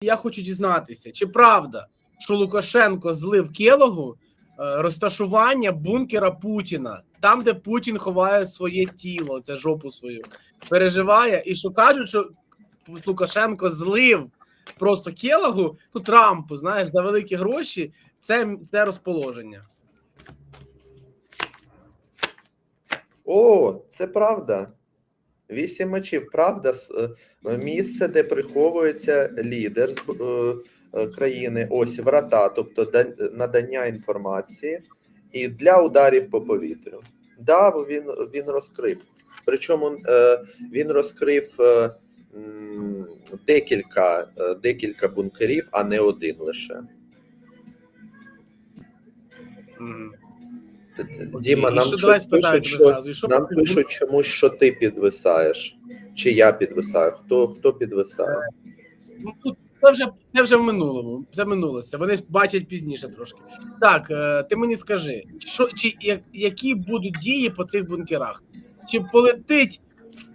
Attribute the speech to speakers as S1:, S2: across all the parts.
S1: Я хочу дізнатися, чи правда, що Лукашенко злив Келогу е, розташування бункера Путіна, там, де Путін ховає своє тіло, це жопу свою, переживає, і що кажуть, що Лукашенко злив просто Келогу, ну Трампу, знаєш, за великі гроші. Це, це розположення.
S2: О, це правда. Вісім мечів. Правда, е, місце, де приховується лідер з е, е, країни, ось врата, тобто надання інформації, і для ударів по повітрю. Да, він, він розкрив. Причому він розкрив декілька, декілька бункерів, а не один лише. Діма, нам
S1: що,
S2: щось пишуть, що
S1: що
S2: Нам пишуть чомусь, що ти підвисаєш, чи я підвисаю. Хто хто підвисає?
S1: Ну, тут це вже це вже в минулому. Це минулося. Вони бачать пізніше трошки. Так, е, ти мені скажи, що чи які будуть дії по цих бункерах? Чи полетить?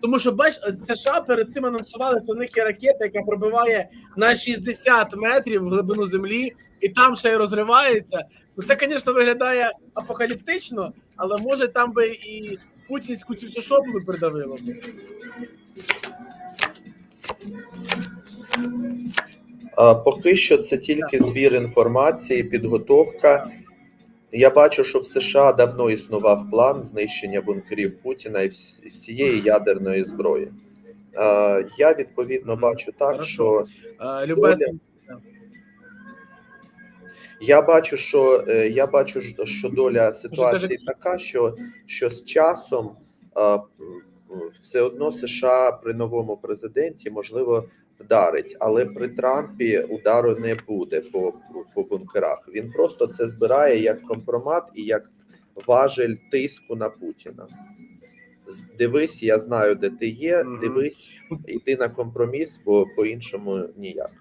S1: Тому що бач, США перед цим анонсували, що них є ракета, яка пробиває на 60 метрів в глибину землі, і там ще й розривається. Ну це, звісно, виглядає апокаліптично, але може там би і путінську цю шоблу придавило.
S2: Поки що це тільки збір інформації, підготовка. Я бачу, що в США давно існував план знищення бункерів Путіна і всієї ядерної зброї. Я відповідно бачу так,
S1: Хорошо.
S2: що
S1: Любес,
S2: Я бачу, що е, я бачу, що доля ситуації така, що, що з часом все одно США при новому президенті можливо вдарить, але при Трампі удару не буде по, по бункерах. Він просто це збирає як компромат і як важель тиску на Путіна. Дивись, я знаю, де ти є. Дивись, йди на компроміс, бо по-іншому ніяк.